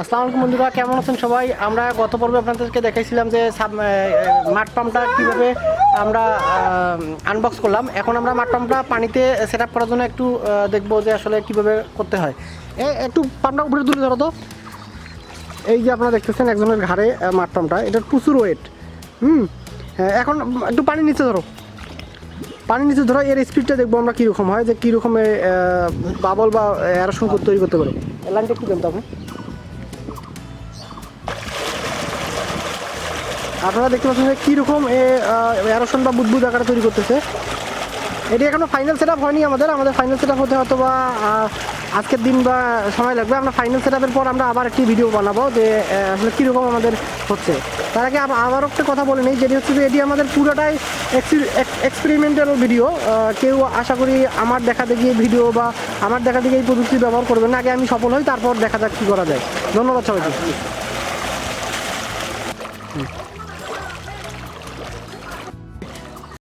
আসসালামু আলাইকুম বন্ধুরা কেমন আছেন সবাই? আমরা গত পর্বে আপনাদেরকে দেখাইছিলাম যে মাঠ পাম্পটা কীভাবে আমরা আনবক্স করলাম। এখন আমরা মাঠ পাম্পটা পানিতে সেট আপ করার জন্য একটু দেখব যে আসলে কীভাবে করতে হয়। এ একটু পাম্পটা উপরে তুলে ধরো তো। এই যে আপনারা দেখতেছেন একজনের ঘাড়ে মাঠ পাম্পটা। এটার প্রচুর ওয়েট হুম? হ্যাঁ, এখন একটু পানি নিচে ধরো। পানি নিচে ধরো এর স্পিডটা দেখব আমরা কীরকম হয় যে কীরকম বাবল বা অ্যারোশন তৈরি করতে পারে। লাইনটা একটু দেন তো আপনি। আপনারা দেখতে পাচ্ছেন যে কীরকম এ অ্যারোশন বা বুদবুদ আকারে তৈরি করতেছে। এটি এখনও ফাইনাল সেট হয়নি আমাদের। আমাদের ফাইনাল সেট হতে হয়তো বা আজকের দিন বা সময় লাগবে। আমরা ফাইনাল সেট পর আমরা আবার একটি ভিডিও বানাবো যে আসলে কীরকম আমাদের হচ্ছে। তার আগে আব- আবার একটা কথা বলে নিই, যেটি হচ্ছে যে এটি আমাদের পুরোটাই এক্সপেরিমেন্টাল ভিডিও কেউ আশা করি আমার দেখা দেখি ভিডিও বা আমার দেখা দেখি এই প্রযুক্তি ব্যবহার করবেন না। আগে আমি সফল হই, তারপর দেখা যাক কী করা যায়। ধন্যবাদ সবাইকে।